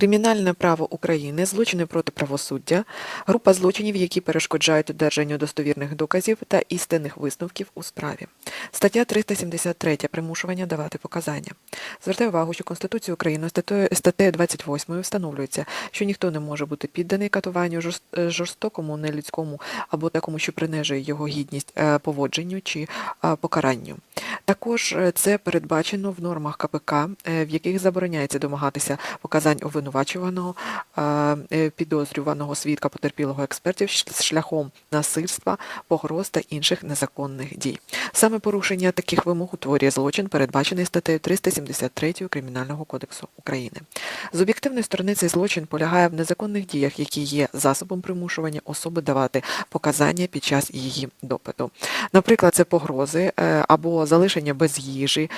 Кримінальне право України, злочини проти правосуддя, група злочинів, які перешкоджають одержанню достовірних доказів та істинних висновків у справі. Стаття 373. Примушування давати показання. Звертаю увагу, що Конституцією України статтею, статтею 28 встановлюється, що ніхто не може бути підданий катуванню е, жорстокому, нелюдському або такому, що принижує його гідність е, поводженню чи е, покаранню. Також це передбачено в нормах КПК, в яких забороняється домагатися показань обвинувачуваного, е, е, підозрюваного свідка потерпілого експертів шляхом насильства, погроз та інших незаконних дій. Саме порушення таких вимог утворює злочин, передбачений статтею 373 Кримінального кодексу України. З об'єктивної сторони цей злочин полягає в незаконних діях, які є засобом примушування особи давати показання під час її допиту. Наприклад, це погрози е, або залишення без їжі,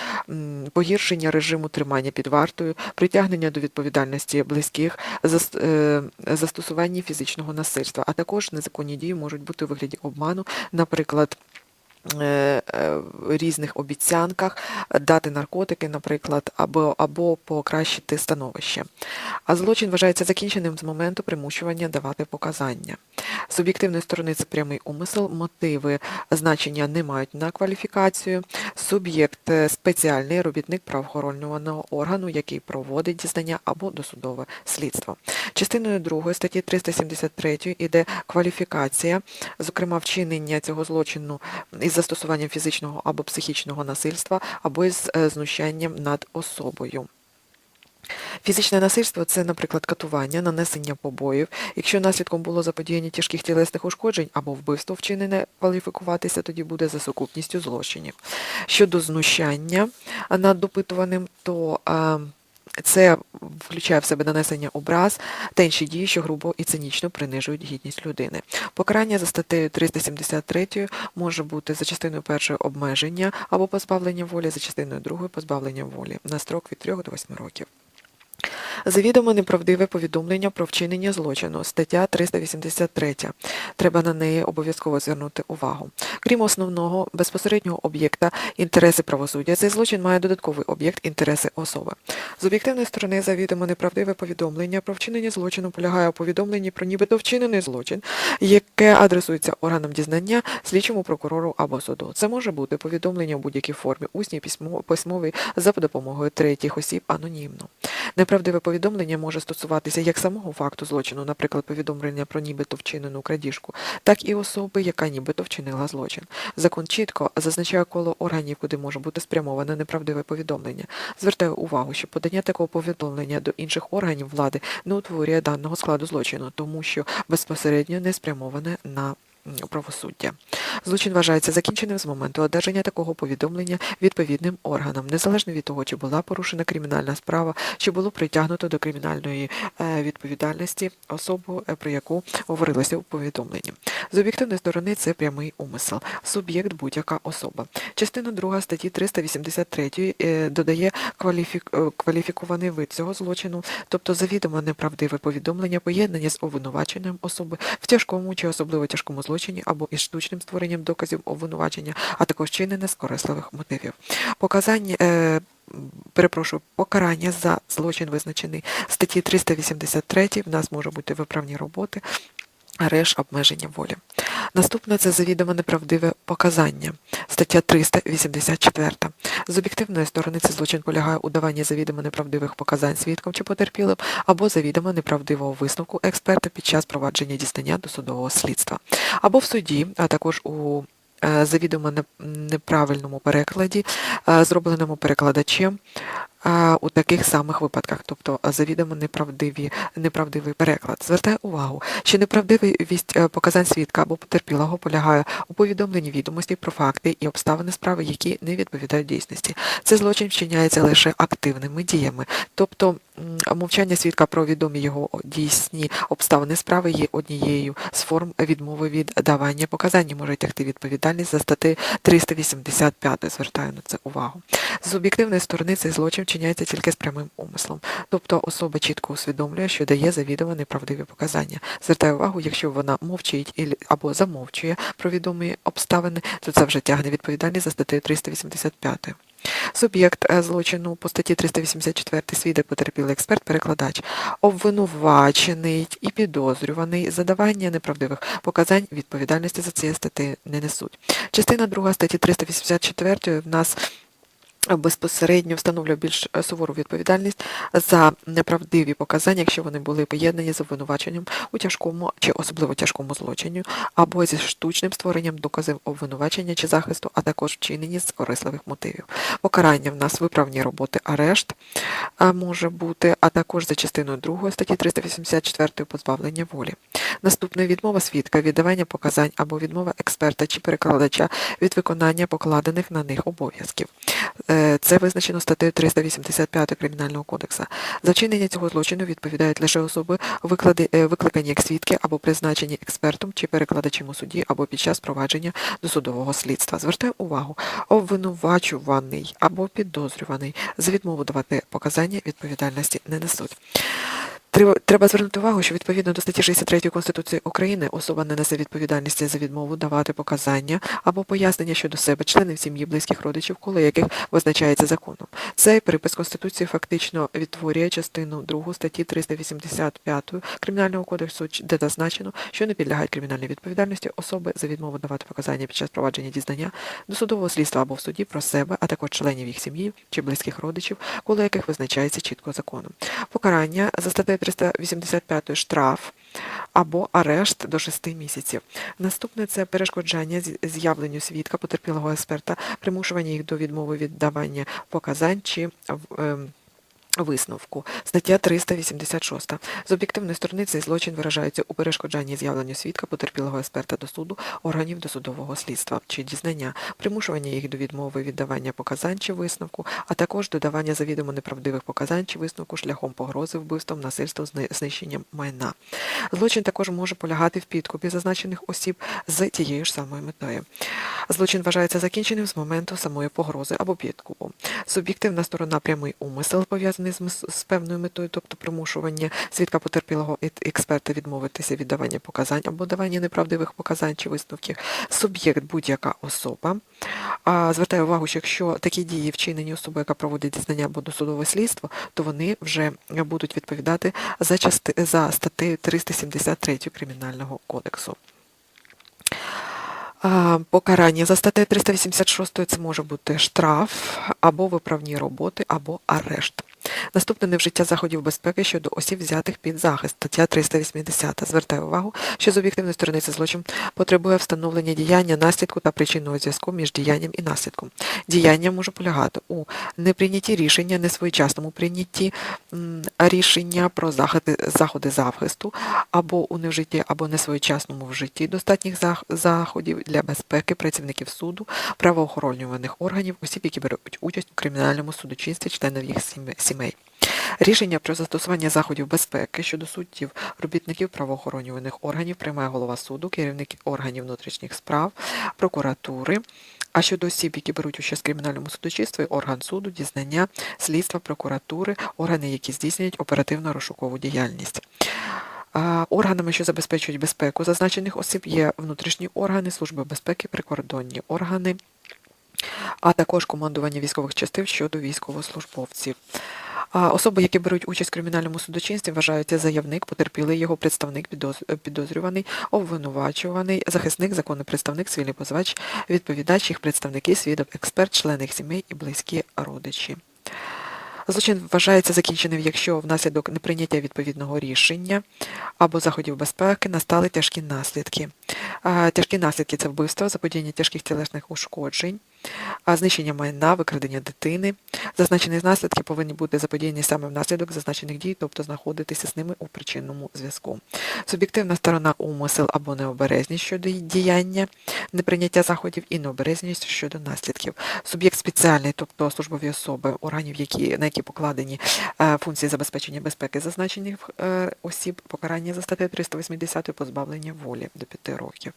погіршення режиму тримання під вартою, притягнення до відповідальності близьких, е, фізичного насильства, а також незаконні дії можуть бути у вигляді обману, наприклад. Е, е, різних обіцянках дати наркотики, наприклад, або, або покращити становище. А злочин вважається закінченим з моменту примушування давати показання. З об'єктивної сторони це прямий умисел, мотиви значення не мають на кваліфікацію. Суб'єкт е, спеціальний робітник правоохоронного органу, який проводить дізнання або досудове слідство. Частиною 2 статті 373 іде кваліфікація, зокрема вчинення цього злочину із застосуванням фізичного або психічного насильства, або із е, знущанням над особою. Фізичне насильство це, наприклад, катування, нанесення побоїв. Якщо наслідком було заподіяння тяжких тілесних ушкоджень або вбивство вчинене, кваліфікуватися тоді буде за сукупністю злочинів. Щодо знущання над допитуваним, то е, це включає в себе нанесення образ та інші дії, що грубо і цинічно принижують гідність людини. Покарання за статтею 373 може бути за частиною першої обмеження або позбавлення волі, за частиною другої позбавлення волі на строк від 3 до 8 років. Завідомо неправдиве повідомлення про вчинення злочину. Стаття 383. Треба на неї обов'язково звернути увагу. Крім основного безпосереднього об'єкта інтереси правосуддя, цей злочин має додатковий об'єкт інтереси особи. З об'єктивної сторони завідомо неправдиве повідомлення про вчинення злочину полягає у повідомленні про нібито вчинений злочин, яке адресується органам дізнання, слідчому прокурору або суду. Це може бути повідомлення у будь-якій формі, усній, письмо- письмовий, за допомогою третіх осіб анонімно. Неправдиве повідомлення може стосуватися як самого факту злочину, наприклад, повідомлення про нібито вчинену крадіжку, так і особи, яка нібито вчинила злочин. Закон чітко зазначає коло органів, куди може бути спрямоване неправдиве повідомлення. Звертаю увагу, що подання такого повідомлення до інших органів влади не утворює даного складу злочину, тому що безпосередньо не спрямоване на правосуддя. Злочин вважається закінченим з моменту одержання такого повідомлення відповідним органам, незалежно від того, чи була порушена кримінальна справа, чи було притягнуто до кримінальної е, відповідальності особу, е, про яку говорилося у повідомленні. З об'єктивної сторони це прямий умисел, суб'єкт будь-яка особа. Частина 2 статті 383 е, додає кваліфік, кваліфікований вид цього злочину, тобто завідомо неправдиве повідомлення, поєднання з обвинуваченням особи в тяжкому чи особливо тяжкому злочині або із штучним створенням доказів обвинувачення, а також чинення з корисливих мотивів. Показання. Е, Перепрошую, покарання за злочин визначений статті 383 в нас може бути виправні роботи, арешт, обмеження волі. Наступне це завідомо неправдиве показання. Стаття 384. З об'єктивної сторони цей злочин полягає у даванні завідомо неправдивих показань свідкам чи потерпілим або завідомо неправдивого висновку експерта під час провадження дізнання досудового слідства, або в суді, а також у е, завідомо неправильному перекладі, е, зробленому перекладачем у таких самих випадках, тобто завідомо неправдиві, неправдивий переклад. Звертає увагу, що неправдивість е, показань свідка або потерпілого полягає у повідомленні відомостей про факти і обставини справи, які не відповідають дійсності. Це злочин вчиняється лише активними діями, тобто мовчання свідка про відомі його дійсні обставини справи є однією з форм відмови від давання показань може тягти відповідальність за статтею 385. Звертаю на це увагу. З об'єктивної сторони цей злочин вчиняється тільки з прямим умислом, тобто особа чітко усвідомлює, що дає завідомо неправдиві показання. Звертаю увагу, якщо вона мовчить або замовчує про відомі обставини, то це вже тягне відповідальність за статтею 385. Суб'єкт е, злочину по статті 384 свідок потерпілий експерт, перекладач, обвинувачений і підозрюваний задавання неправдивих показань відповідальності за цієї статті не несуть. Частина 2 статті 384 в нас безпосередньо встановлює більш е, сувору відповідальність за неправдиві показання, якщо вони були поєднані з обвинуваченням у тяжкому чи особливо тяжкому злочині, або зі штучним створенням доказів обвинувачення чи захисту, а також вчинені з корисливих мотивів. Покарання в нас виправні роботи, арешт може бути, а також за частиною 2 статті 384 позбавлення волі. Наступне відмова свідка, віддавання показань або відмова експерта чи перекладача від виконання покладених на них обов'язків. Е, Це визначено статтею 385 Кримінального кодексу. За вчинення цього злочину відповідають лише особи, е, викликані як свідки або призначені експертом чи перекладачем у суді або під час провадження досудового слідства. Звертаю увагу, обвинувачуваний або підозрюваний за відмову давати показання відповідальності не несуть. Треба- звернути увагу, що відповідно до статті 63 Конституції України особа не несе відповідальності за відмову давати показання або пояснення щодо себе, членів сім'ї, близьких родичів, коло яких визначається законом. Цей перепис Конституції фактично відтворює частину 2 статті 385 Кримінального кодексу, де зазначено, що не підлягають кримінальній відповідальності особи за відмову давати показання під час провадження дізнання до судового слідства або в суді про себе, а також членів їх сім'ї чи близьких родичів, коло яких визначається чітко законом. Покарання за статтею 385 штраф або арешт до 6 місяців. Наступне це перешкоджання з'явленню свідка, потерпілого експерта, примушування їх до відмови від давання показань чи ем, Висновку. Стаття 386. З об'єктивної сторони цей злочин виражається у перешкоджанні з'явленню свідка потерпілого експерта до суду, органів досудового слідства чи дізнання, примушування їх до відмови від давання показань чи висновку, а також додавання завідомо неправдивих показань чи висновку шляхом погрози вбивством, насильством, знищенням майна. Злочин також може полягати в підкупі зазначених осіб з тією ж самою метою. Злочин вважається закінченим з моменту самої погрози або підкупу. Суб'єктивна сторона прямий умисел пов'язаний з, з певною метою, тобто примушування свідка потерпілого експерта відмовитися від давання показань або давання неправдивих показань чи висновків. Суб'єкт будь-яка особа. Звертаю увагу, що якщо такі дії вчинені особи, яка проводить дізнання або досудове слідство, то вони вже будуть відповідати за, части, за статтею 373 Кримінального кодексу. Покарання за статтею 386 це може бути штраф або виправні роботи, або арешт. Наступне невжиття заходів безпеки щодо осіб, взятих під захист. Стаття 380. Звертаю увагу, що з об'єктивної сторони цей злочин потребує встановлення діяння, наслідку та причинного зв'язку між діянням і наслідком. Діяння може полягати у неприйнятті рішення, несвоєчасному прийнятті рішення про заходи, заходи захисту, або у невжитті, або несвоєчасному вжитті достатніх заходів для безпеки працівників суду, правоохоронюваних органів, осіб, які беруть участь у кримінальному судочинстві, членів їх сім- сімей. Рішення про застосування заходів безпеки щодо суддів, робітників правоохоронюваних органів приймає голова суду, керівник органів внутрішніх справ, прокуратури. А щодо осіб, які беруть участь в кримінальному судочинстві, орган суду, дізнання, слідства, прокуратури, органи, які здійснюють оперативно-розшукову діяльність. Органами, що забезпечують безпеку зазначених осіб, є внутрішні органи, служби безпеки, прикордонні органи, а також командування військових частин щодо військовослужбовців. Особи, які беруть участь в кримінальному судочинстві, вважаються заявник, потерпілий його представник, підозрюваний, обвинувачуваний, захисник, законний представник, цивільний позивач, відповідач, їх представники, свідок, експерт, члени їх сімей і близькі родичі. Злочин вважається закінченим, якщо внаслідок неприйняття відповідного рішення або заходів безпеки настали тяжкі наслідки. Тяжкі наслідки це вбивство, заподіяння тяжких тілесних ушкоджень, знищення майна, викрадення дитини. Зазначені наслідки повинні бути заподіяні саме внаслідок зазначених дій, тобто знаходитися з ними у причинному зв'язку. Суб'єктивна сторона умисел або необережність щодо діяння, неприйняття заходів і необережність щодо наслідків. Суб'єкт спеціальний, тобто службові особи, органів, які, на які покладені е, функції забезпечення безпеки зазначених е, осіб, покарання за статтею 380 позбавлення волі до 5 років.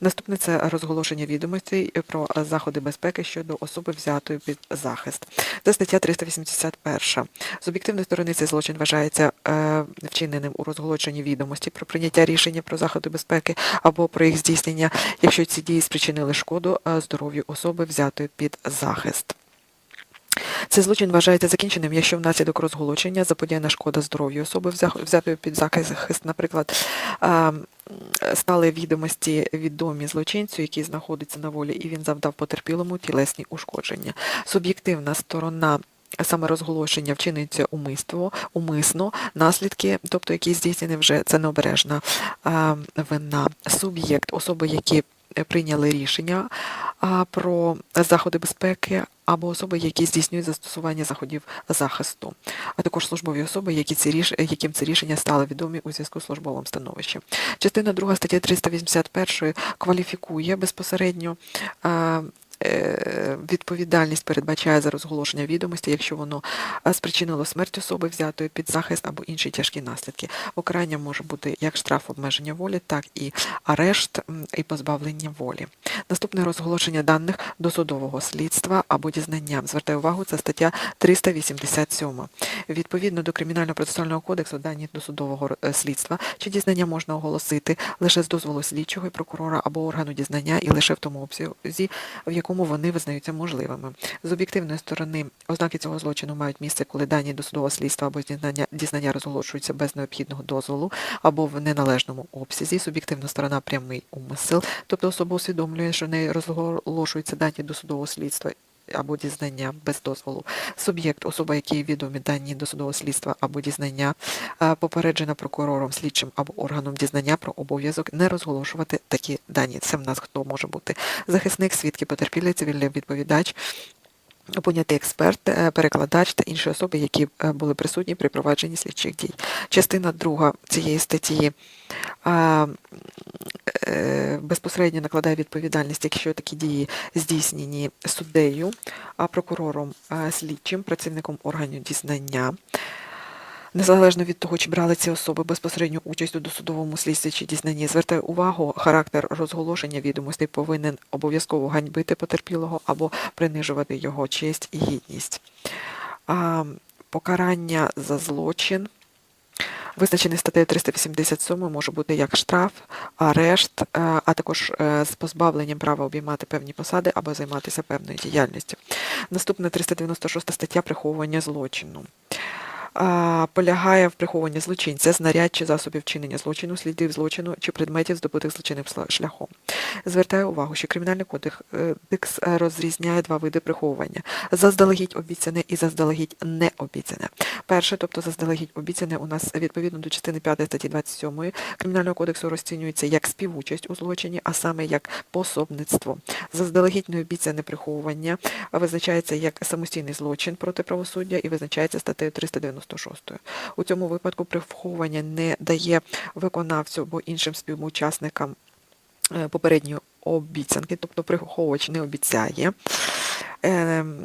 Наступне це розголошення відомостей про е, заходи безпеки щодо особи взятої під захист. Це стаття 381. З об'єктивної сторони цей злочин вважається е, вчиненим у розголошенні відомості про прийняття рішення про заходи безпеки або про їх здійснення, якщо ці дії спричинили шкоду е, здоров'ю особи взятої під захист. Цей злочин вважається закінченим, якщо внаслідок розголошення заподіяна шкода здоров'ю особи, взятої під захист, наприклад, стали відомості відомі злочинцю, який знаходиться на волі, і він завдав потерпілому тілесні ушкодження. Суб'єктивна сторона. Саме розголошення вчинюється умиство, умисно, наслідки, тобто які здійснені вже це необережна вина. Суб'єкт, особи, які прийняли рішення а, про заходи безпеки, або особи, які здійснюють застосування заходів захисту, а також службові особи, які ці ріш... яким ці рішення стали відомі у зв'язку з службовим становищем. Частина 2 статті 381 кваліфікує безпосередньо. Е, Відповідальність передбачає за розголошення відомості, якщо воно спричинило смерть особи, взятої під захист або інші тяжкі наслідки. Покарання може бути як штраф обмеження волі, так і арешт і позбавлення волі. Наступне розголошення даних досудового слідства або дізнання. Звертаю увагу, це стаття 387. Відповідно до Кримінально-процесуального кодексу, дані досудового е, слідства чи дізнання можна оголосити лише з дозволу слідчого і прокурора або органу дізнання і лише в тому обсязі, в якому вони визнаються можливими. З об'єктивної сторони, ознаки цього злочину мають місце, коли дані досудового слідства або дізнання, дізнання розголошуються без необхідного дозволу або в неналежному обсязі. Суб'єктивна сторона прямий умисел, тобто особа усвідомлює, що в неї розголошуються дані досудового слідства або дізнання без дозволу. Суб'єкт, особа, якій відомі дані досудового слідства або дізнання, е, попереджена прокурором, слідчим або органом дізнання про обов'язок не розголошувати такі дані. Це в нас хто може бути захисник, свідки, потерпілі, цивільний відповідач. Понятий експерт, е, перекладач та інші особи, які е, були присутні при провадженні слідчих дій. Частина друга цієї статті е, безпосередньо накладає відповідальність, якщо такі дії здійснені суддею, прокурором, слідчим, працівником органів дізнання. Незалежно від того, чи брали ці особи безпосередню участь у досудовому слідстві чи дізнанні, звертаю увагу, характер розголошення відомостей повинен обов'язково ганьбити потерпілого або принижувати його честь і гідність. Покарання за злочин. Визначений статтею 387 може бути як штраф, арешт, е, а також е, з позбавленням права обіймати певні посади або займатися певною діяльністю. Наступна 396 стаття приховування злочину. Полягає в прихованні злочинця, знарядь чи засобів вчинення злочину, слідів злочину чи предметів, здобутих злочинним шляхом. Звертаю увагу, що Кримінальний кодекс е, е, розрізняє два види приховування: заздалегідь обіцяне і заздалегідь не обіцяне. Перше, тобто заздалегідь обіцяне, у нас відповідно до частини 5 статті 27 Кримінального кодексу розцінюється як співучасть у злочині, а саме як пособництво. Заздалегідь необіцяне приховування визначається як самостійний злочин проти правосуддя і визначається статтею 396. У цьому випадку приховування не дає виконавцю або іншим співучасникам е, попередньої обіцянки, тобто приховувач не обіцяє. Ем,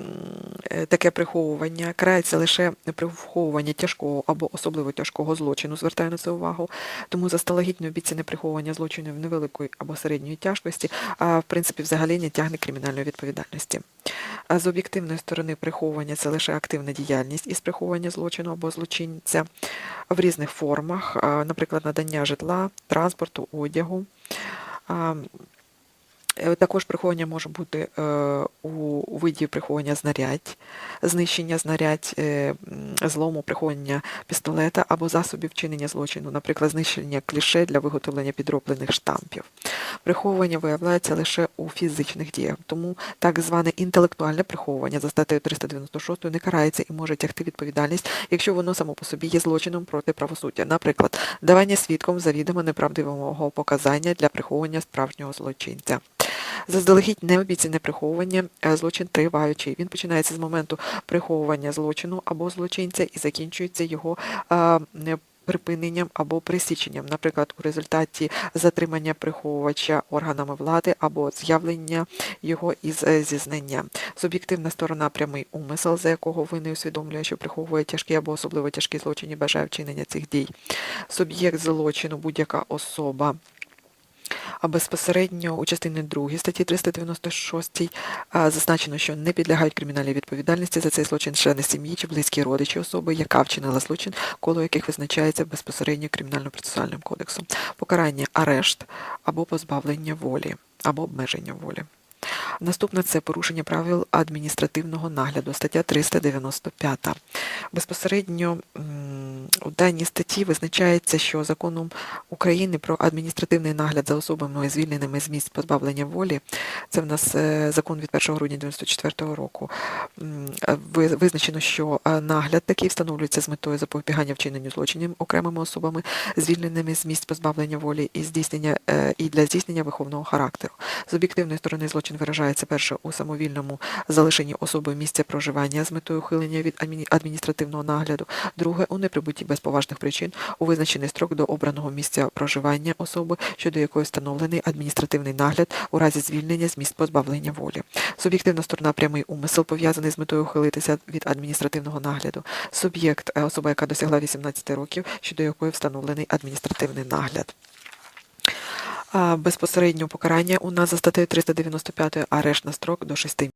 е, Таке приховування карається лише приховування тяжкого або особливо тяжкого злочину, звертаю на це увагу. Тому заздалегідь обіцяне приховування злочинів невеликої або середньої тяжкості, а в принципі взагалі не тягне кримінальної відповідальності. А з об'єктивної сторони приховування це лише активна діяльність із приховування злочину або злочинця в різних формах, наприклад, надання житла, транспорту, одягу. Е, Також приховання може бути е, у у виді приховання знарядь, знищення знарядь, е, злому, приховання пістолета або засобів вчинення злочину, наприклад, знищення кліше для виготовлення підроблених штампів. Приховування виявляється лише у фізичних діях, тому так зване інтелектуальне приховування за статтею 396 не карається і може тягти відповідальність, якщо воно само по собі є злочином проти правосуддя. Наприклад, давання свідком завідомо неправдивого показання для приховування справжнього злочинця. Заздалегідь необіцяне приховування е, злочин триваючий. Він починається з моменту приховування злочину або злочинця і закінчується його е, не- припиненням або присіченням, наприклад, у результаті затримання приховувача органами влади або з'явлення його із е, зізнання. Суб'єктивна сторона прямий умисел, за якого винний усвідомлює, що приховує тяжкі або особливо тяжкі злочини, бажає вчинення цих дій. Суб'єкт злочину, будь-яка особа безпосередньо у частині 2 статті 396 зазначено, що не підлягають кримінальній відповідальності за цей злочин члени сім'ї чи близькі родичі особи, яка вчинила злочин, коло яких визначається безпосередньо кримінально-процесуальним кодексом. Покарання арешт або позбавлення волі, або обмеження волі. Наступне це порушення правил адміністративного нагляду, стаття 395. Безпосередньо у даній статті визначається, що законом України про адміністративний нагляд за особами, звільненими з місць позбавлення волі, це в нас е, закон від 1 грудня 1994 року, визначено, що е, нагляд такий встановлюється з метою запобігання вчиненню злочинів окремими особами, звільненими з місць позбавлення волі і здійснення е, і для здійснення виховного характеру. З об'єктивної сторони злочин виражається перше у самовільному залишенні особи місця проживання з метою ухилення від адміністративного нагляду, друге у неприбутті без поважних причин у визначений строк до обраного місця проживання особи, щодо якої встановлений адміністративний нагляд у разі звільнення з місць позбавлення волі. Суб'єктивна сторона прямий умисел пов'язаний з метою ухилитися від адміністративного нагляду. Суб'єкт особа, яка досягла 18 років, щодо якої встановлений адміністративний нагляд. Безпосередньо покарання у нас за статтею 395 арешт на строк до 6